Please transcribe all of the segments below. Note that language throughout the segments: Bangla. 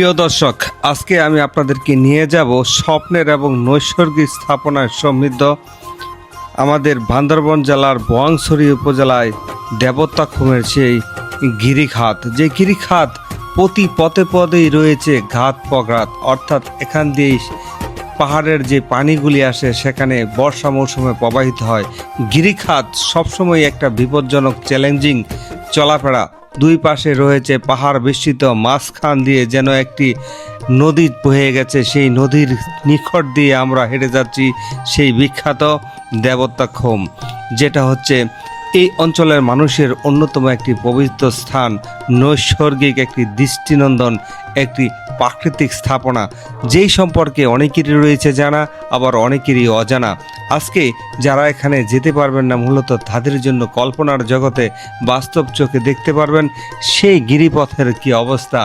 প্রিয় দর্শক, আজকে আমি আপনাদেরকে নিয়ে যাব স্বপ্নের এবং নৈসর্গিক স্থাপনায় সমৃদ্ধ আমাদের বান্দরবন জেলার বোয়াংছড়ি উপজেলায় দেবতাখুমের সেই গিরিখাত। যে গিরিখাত প্রতি পথে পদেই রয়েছে ঘাত পঘাত, অর্থাৎ এখান দিয়েই পাহাড়ের যে পানিগুলি আসে সেখানে বর্ষা মৌসুমে প্রবাহিত হয়। গিরিখাত সবসময় একটা বিপজ্জনক চ্যালেঞ্জিং চলাফেরা দুই পাশে রয়েছে পাহাড় বেষ্টিত মাঝখান দিয়ে যেন একটি নদী বয়ে গেছে। সেই নদীর নিকট দিয়ে আমরা হেঁটে যাচ্ছি সেই বিখ্যাত দেবতাক্ষম যেটা হচ্ছে এই অঞ্চলের মানুষের অন্যতম একটি পবিত্র স্থান, নৈসর্গিক একটি দৃষ্টিনন্দন, একটি প্রাকৃতিক স্থাপনা। যেই সম্পর্কে অনেকেরই রয়েছে জানা, আবার অনেকেরই অজানা। আজকে যারা এখানে যেতে পারবেন না, মূলত তাদের জন্য কল্পনার জগতে বাস্তব চোখে দেখতে পারবেন সেই গিরিপথের কি অবস্থা।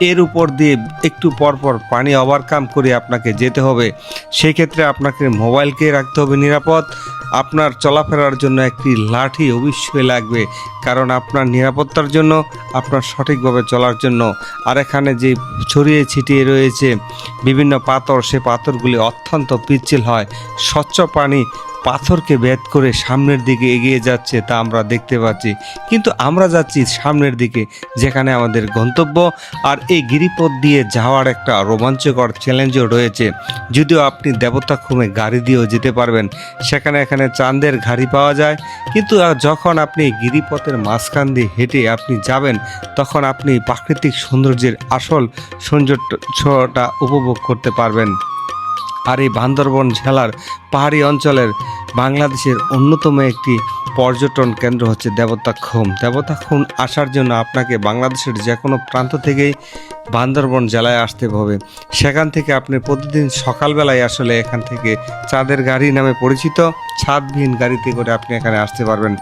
এর উপর দিয়ে একটু পরপর পানি ওভারকাম করে আপনাকে যেতে হবে। সেক্ষেত্রে আপনাকে মোবাইলকে রাখতে হবে নিরাপদ। আপনার চলাফেরার জন্য একটি লাঠি অবশ্যই লাগবে, কারণ আপনার নিরাপত্তার জন্য, আপনার সঠিকভাবে চলার জন্য। আর এখানে যে ছড়িয়ে ছিটিয়ে রয়েছে, বিভিন্ন পাথর, সে পাথরগুলি অত্যন্ত পিচ্ছিল হয়। স্বচ্ছ পানি পাথরকে ভেদ করে সামনের দিকে এগিয়ে যাচ্ছে তা আমরা দেখতে পাচ্ছি। কিন্তু আমরা যাচ্ছি সামনের দিকে, যেখানে আমাদের গন্তব্য। আর এই গিরিপথ দিয়ে যাওয়ার একটা রোমাঞ্চকর চ্যালেঞ্জও রয়েছে। যদিও আপনি দেবতা দেবতাক্ষমে গাড়ি দিয়েও যেতে পারবেন, সেখানে এখানে চাঁদের গাড়ি পাওয়া যায়। কিন্তু যখন আপনি গিরিপথের মাঝখান দিয়ে হেঁটে আপনি যাবেন, তখন আপনি প্রাকৃতিক সৌন্দর্যের আসল সৌন্দর্যটা উপভোগ করতে পারবেন। আর এই বান্দরবন জেলার পাহাড়ি অঞ্চলের বাংলাদেশের অন্যতম একটি পর্যটন কেন্দ্র হচ্ছে দেবতাক্ষম দেবতাক্ষম আসার জন্য আপনাকে বাংলাদেশের যে কোনো প্রান্ত থেকেই বান্দরবন জেলায় আসতে হবে। সেখান থেকে আপনি প্রতিদিন সকালবেলায় আসলে এখান থেকে চাঁদের গাড়ি নামে পরিচিত ছাদবিহীন গাড়িতে করে আপনি এখানে আসতে পারবেন।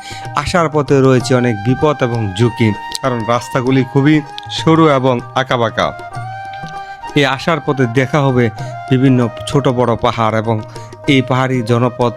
আসার পথে রয়েছে অনেক বিপদ এবং ঝুঁকি, কারণ রাস্তাগুলি খুবই সরু এবং আঁকাবাঁকা। এই আসার পথে দেখা হবে বিভিন্ন ছোট বড় পাহাড় এবং এই পাহাড়ি জনপদ